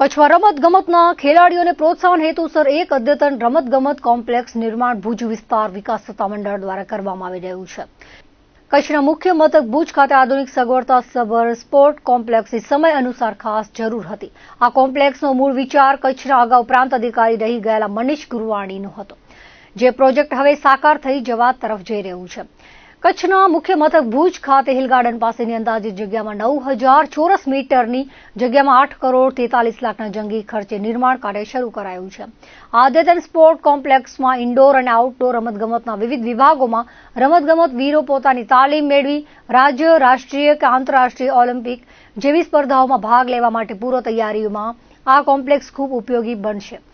કચ્છમાં રમતગમતના ખેલાડીઓને પ્રોત્સાહન હેતુસર એક અદ્યતન રમતગમત કોમ્પ્લેક્સ નિર્માણ ભુજ વિસ્તાર વિકાસ સત્તામંડળ દ્વારા કરવામાં આવી રહ્યું છે. કચ્છના મુખ્ય મથક ભુજ ખાતે આધુનિક સગવડતા સભર સ્પોર્ટ કોમ્પ્લેક્સની સમય અનુસાર ખાસ જરૂર હતી. આ કોમ્પ્લેક્સનો મૂળ વિચાર કચ્છના અગાઉ પ્રાંત અધિકારી રહી ગયેલા મનીષ ગુરવાણીનો હતો. જે પ્રોજેક્ટ હવે સાકાર થઈ જવા તરફ જઈ રહ્યું છે. કચ્છના મુખ્ય મથક ભુજ ખાતે હિલ ગાર્ડન પાસેની અંદાજિત જગ્યામાં નવ હજાર ચોરસ મીટરની જગ્યામાં આઠ કરોડ તેતાલીસ લાખના જંગી ખર્ચે નિર્માણ કાર્ય શરૂ કરાયું છે. આદ્યતન સ્પોર્ટ કોમ્પ્લેક્સમાં ઇન્ડોર અને આઉટડોર રમતગમતના વિવિધ વિભાગોમાં રમતગમત વીરો પોતાની તાલીમ મેળવી રાજ્ય, રાષ્ટ્રીય કે આંતરરાષ્ટ્રીય ઓલિમ્પિક જેવી સ્પર્ધાઓમાં ભાગ લેવા માટે પૂર્વ તૈયારીઓમાં આ કોમ્પ્લેક્સ ખૂબ ઉપયોગી બનશે.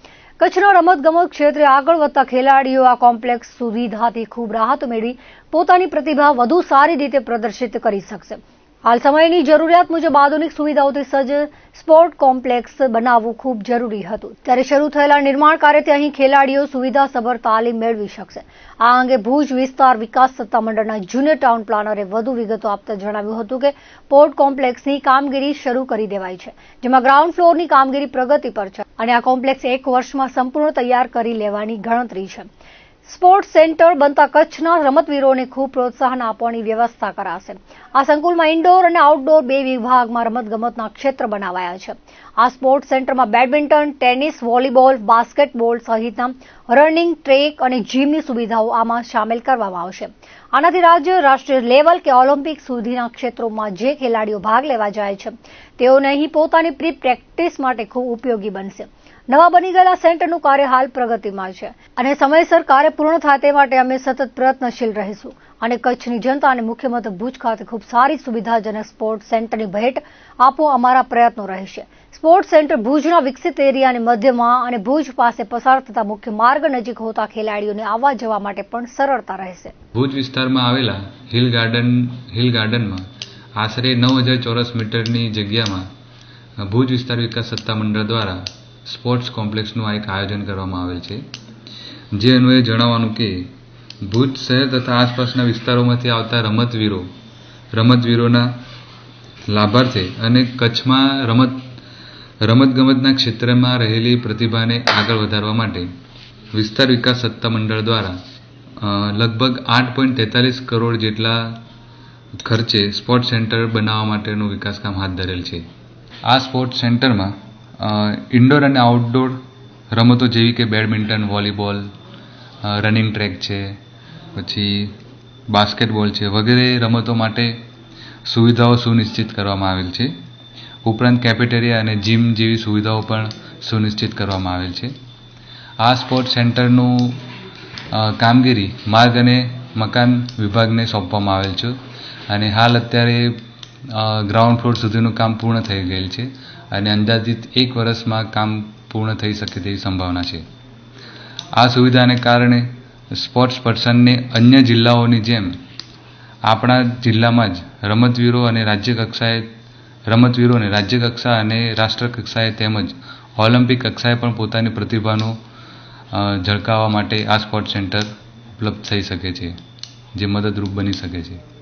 કચ્છના રમતગમત ક્ષેત્રે આગળ વધતા ખેલાડીઓ આ કોમ્પ્લેક્સ સુવિધાથી ખૂબ રાહત મેળવી પોતાની પ્રતિભા વધુ સારી રીતે પ્રદર્શિત કરી શકશે. હાલ સમયની જરૂરિયાત મુજબ આધુનિક સુવિધાઓથી સજ્જ સ્પોર્ટ કોમ્પ્લેક્સ બનાવવું ખૂબ જરૂરી હતું. ત્યારે શરૂ થયેલા નિર્માણ કાર્યથી અહીં ખેલાડીઓ સુવિધાસભર તાલીમ મેળવી શકશે. આ અંગે ભુજ વિસ્તાર વિકાસ સત્તામંડળના જુનિયર ટાઉન પ્લાનરે વધુ વિગતો આપતા જણાવ્યું હતું કે, પોર્ટ કોમ્પ્લેક્સની કામગીરી શરૂ કરી દેવાઈ છે, જેમાં ગ્રાઉન્ડ ફ્લોરની કામગીરી પ્રગતિ પર છે અને આ કોમ્પ્લેક્સ એક વર્ષમાં સંપૂર્ણ તૈયાર કરી લેવાની ગણતરી છે. સ્પોર્ટ્સ સેન્ટર બનતા કચ્છના રમતવીરોને ખૂબ પ્રોત્સાહન આપવાની વ્યવસ્થા કરાશે. આ સંકુલમાં ઇન્ડોર અને આઉટડોર બે વિભાગમાં રમતગમતના ક્ષેત્ર બનાવાયા છે. આ સ્પોર્ટ્સ સેન્ટરમાં બેડમિન્ટન, ટેનિસ, વોલીબોલ, બાસ્કેટબોલ સહિતના રનિંગ, ટ્રેક અને જીમની સુવિધાઓ આમાં સામેલ કરવામાં આવશે. આનાથી રાજ્ય, રાષ્ટ્રીય લેવલ કે ઓલિમ્પિક સુધીના ક્ષેત્રોમાં જે ખેલાડીઓ ભાગ લેવા જાય છે, તેઓને અહીં પોતાની પ્રી પ્રેક્ટિસ માટે ખૂબ ઉપયોગી બનશે. નવા બની ગયેલા સેન્ટરનું કાર્ય હાલ પ્રગતિમાં છે. અને સમયસર કાર્ય પૂર્ણ થાય તે માટે અમે સતત પ્રયત્નશીલ રહીશું. અને કચ્છની જનતા અને મુખ્ય ભુજ ખાતે ખૂબ સારી સુવિધાજનક સ્પોર્ટ સેન્ટરની ભેટ આપવો અમારા પ્રયત્નો રહેશે. સ્પોર્ટ સેન્ટર ભુજના વિકસિત એરિયાની મધ્યમાં અને ભુજ પાસે પસાર થતા મુખ્ય માર્ગ નજીક હોતા ખેલાડીઓને આવવા જવા માટે પણ સરળતા રહેશે. ભુજ વિસ્તારમાં આવેલા હિલ ગાર્ડન, હિલ ગાર્ડનમાં આશરે નવ હજાર ચોરસ મીટરની જગ્યામાં ભુજ વિસ્તાર વિકાસ સત્તામંડળ દ્વારા સ્પોર્ટ્સ કોમ્પ્લેક્સનું આ એક આયોજન કરવામાં આવેલ છે. જે અન્વયે જણાવવાનું કે, ભુજ શહેર તથા આસપાસના વિસ્તારોમાંથી આવતા રમતવીરો, રમતવીરોના લાભાર્થે અને કચ્છમાં રમત, રમતગમતના ક્ષેત્રમાં રહેલી પ્રતિભાને આગળ વધારવા માટે વિસ્તાર વિકાસ સત્તામંડળ દ્વારા લગભગ આઠ પોઈન્ટ તેતાલીસ કરોડ જેટલા ખર્ચે સ્પોર્ટ્સ સેન્ટર બનાવવા માટેનું વિકાસ કામ હાથ ધરેલ છે. આ સ્પોર્ટ્સ સેન્ટરમાં ઇન્ડોર અને આઉટડોર રમતો જેવી કે બેડમિન્ટન વોલીબોલ રનિંગ ટ્રેક છે, પછી બાસ્કેટબોલ છે, વગેરે રમતો માટે સુવિધાઓ સુનિશ્ચિત કરવામાં આવેલ છે. ઉપરાંત કેફેટેરિયા અને જીમ જેવી સુવિધાઓ પણ સુનિશ્ચિત કરવામાં આવેલ છે. આ સ્પોર્ટ સેન્ટરનું કામગીરી માર્ગ અને મકાન વિભાગને સોંપવામાં આવેલ છે. અને હાલ અત્યારે ગ્રાઉન્ડ ફ્લોર સુધીનું કામ પૂર્ણ થઈ ગયેલ છે અને અંદાજિત એક વર્ષમાં કામ પૂર્ણ થઈ શકે તેવી સંભાવના છે. આ સુવિધાને કારણે સ્પોર્ટ્સ પર્સનને અન્ય જિલ્લાઓની જેમ આપણા જિલ્લામાં જ રમતવીરો અને રાજ્ય કક્ષાએ રમતવીરોને રાજ્ય કક્ષા અને રાષ્ટ્ર કક્ષાએ તેમજ ઓલિમ્પિક કક્ષાએ પણ પોતાની પ્રતિભાનો ઝળકાવવા માટે આ સ્પોર્ટ સેન્ટર ઉપલબ્ધ થઈ શકે છે, જે મદદરૂપ બની શકે છે.